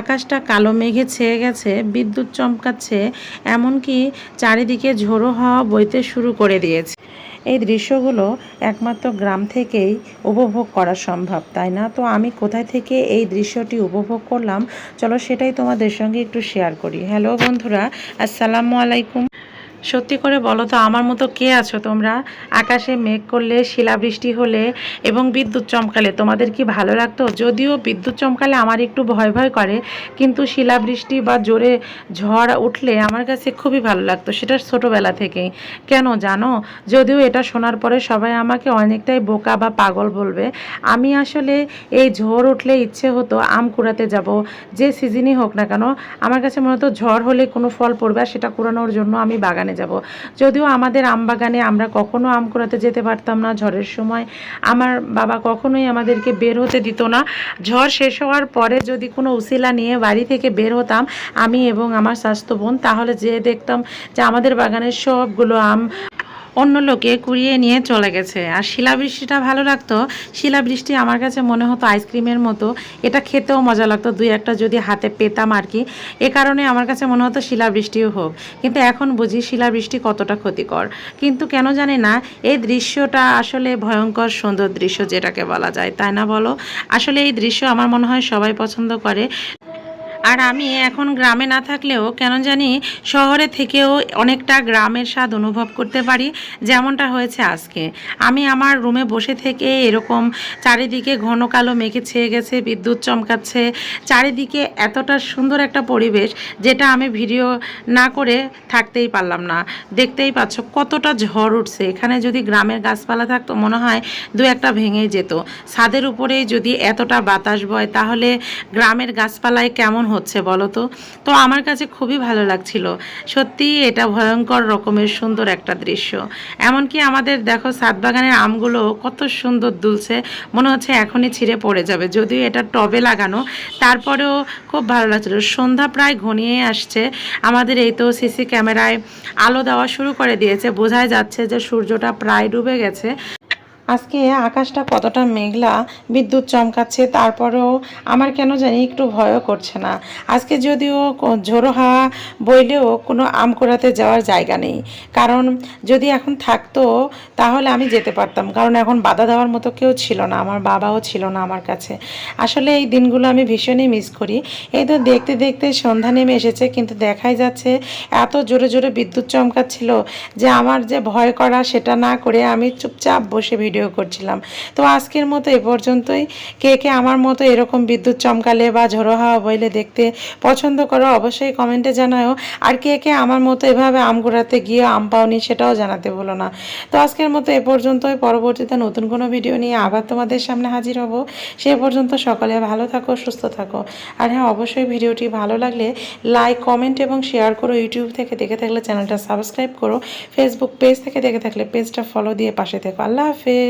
আকাশটা কালো মেঘে ছেয়ে গেছে, বিদ্যুৎ চমকাচ্ছে, এমনকি চারিদিকে ঝোড়ো হাওয়া বইতে শুরু করে দিয়েছে। এই দৃশ্যগুলো একমাত্র গ্রাম থেকেই উপভোগ করা সম্ভব, তাই না? তো আমি কোথায় থেকে এই দৃশ্যটি উপভোগ করলাম? চলো সেটাই তোমাদের সঙ্গে একটু শেয়ার করি। হ্যালো বন্ধুরা, আসসালামু আলাইকুম। সত্যি করে বলো তো, আমার মতো কে আছো তোমরা? আকাশে মেঘ করলে, শিলাবৃষ্টি হলে এবং বিদ্যুৎ চমকালে, তোমাদের কি ভালো লাগতো? যদিও বিদ্যুৎ চমকালে আমার একটু ভয় ভয় করে, কিন্তু শিলাবৃষ্টি বা জোরে ঝড় উঠলে আমার কাছে খুবই ভালো লাগতো, সেটা ছোটোবেলা থেকেই। কেন জানো? যদিও এটা শোনার পরে সবাই আমাকে অনেকটাই বোকা বা পাগল বলবে, আমি আসলে এই ঝড় উঠলে ইচ্ছে হতো আম কুড়াতে যাব, যে সিজনই হোক না কেন, আমার কাছে মনে হতো ঝড় হলে কোনো ফল পড়বে আর সেটা কুড়ানোর জন্য আমি বাগানে যাব। যদিও আমাদের আম বাগানে আমরা কখনো আম কুড়াতে যেতে পারতাম না ঝড়ের সময়। আমার বাবা কখনোই আমাদেরকে বের হতে দিত না। ঝড় শেষ হওয়ার পরে যদি কোনো উশিলা নিয়ে বাড়ি থেকে বের হতাম, আমি এবং আমার স্বাস্থ্য বোন, তাহলে যেয়ে দেখতাম যে আমাদের বাগানের সবগুলো আম অন্য লোকে কুড়িয়ে নিয়ে চলে গেছে। আর শিলাবৃষ্টিটা ভালো লাগতো। শিলাবৃষ্টি আমার কাছে মনে হতো আইসক্রিমের মতো। এটা খেতেও মজা লাগতো। দুই একটা যদি হাতে পেতাম আর কি। এ কারণে আমার কাছে মনে হতো শিলাবৃষ্টিও হোক। কিন্তু এখন বুঝি শিলাবৃষ্টি কতটা ক্ষতিকর। কিন্তু কেন জানি না, এই দৃশ্যটা আসলে ভয়ঙ্কর সুন্দর দৃশ্য যেটাকে বলা যায়। তাই না বলো? আসলে এই দৃশ্য আমার মনে হয় সবাই পছন্দ করে। আর আমি এখন গ্রামে না থাকলেও কেন জানি শহরে থেকেও অনেকটা গ্রামের স্বাদ অনুভব করতে পারি, যেমনটা হয়েছে আজকে। আমি আমার রুমে বসে থেকে এরকম চারিদিকে ঘন কালো মেঘে ছেয়ে গেছে, বিদ্যুৎ চমকাচ্ছে। চারিদিকে এতটা সুন্দর একটা পরিবেশ যেটা আমি ভিডিও না করে থাকতেই পারলাম না। দেখতেই পাচ্ছ কতটা ঝড় উঠছে। এখানে যদি গ্রামের গাছপালা থাকতো মনে হয় দু একটা ভেঙেই যেত। ছাদের উপরেই যদি এতটা বাতাস বয়, তাহলে গ্রামের গাছপালায় কেমন হচ্ছে বলো তো? তো আমার কাছে খুবই ভালো লাগছিল। সত্যি এটা ভয়ঙ্কর রকমের সুন্দর একটা দৃশ্য। এমনকি আমাদের দেখো সাত বাগানের আমগুলো কত সুন্দর দুলছে। মনে হচ্ছে এখনই ছিঁড়ে পড়ে যাবে। যদিও এটা টবে লাগানো, তারপরেও খুব ভালো লাগছিল। সন্ধ্যা প্রায় ঘনিয়ে আসছে। আমাদের এই তো সিসি ক্যামেরায় আলো দেওয়া শুরু করে দিয়েছে। বোঝাই যাচ্ছে যে সূর্যটা প্রায় ডুবে গেছে। আজকে আকাশটা কতটা মেঘলা, বিদ্যুৎ চমকাচ্ছে, তারপরেও আমার কেন জানি একটু ভয়ও করছে না। আজকে যদিও ঝোড়ো হাওয়া বইলেও কোনো আম কুড়াতে যাওয়ার জায়গা নেই। কারণ যদি এখন থাকতো, তাহলে আমি যেতে পারতাম। কারণ এখন বাধা দেওয়ার মতো কেউ ছিল না, আমার বাবাও ছিল না আমার কাছে। আসলে এই দিনগুলো আমি ভীষণই মিস করি। এই তো দেখতে দেখতে সন্ধ্যা নেমে এসেছে, কিন্তু দেখাই যাচ্ছে এত জোরে জোরে বিদ্যুৎ চমকাচ্ছিল যে আমার যে ভয় করা সেটা না করে আমি চুপচাপ বসে ভিডিও করছিলাম। তো আজকের মতো এ পর্যন্তই। কে কে আমার মতো এরকম বিদ্যুৎ চমকালে বা ঝোড়ো হাওয়া বইলে দেখতে পছন্দ করো অবশ্যই কমেন্টে জানাও আর কে কে আমার মতো এভাবে আম কুড়াতে গিয়ে আম পাওনি সেটাও জানাতে বলো না। তো আজকের মতো এ পর্যন্তই। পরবর্তীতে নতুন কোনো ভিডিও নিয়ে আবার তোমাদের সামনে হাজির হব। সে পর্যন্ত সকালে ভালো থাকো, সুস্থ থাকো। আর হ্যাঁ অবশ্যই ভিডিওটি ভালো লাগলে লাইক, কমেন্ট এবং শেয়ার করো। ইউটিউব থেকে দেখে থাকলে চ্যানেলটা সাবস্ক্রাইব করো। ফেসবুক পেজ থেকে দেখে থাকলে পেজটা ফলো দিয়ে পাশে থেকো। আল্লাহ হাফেজ।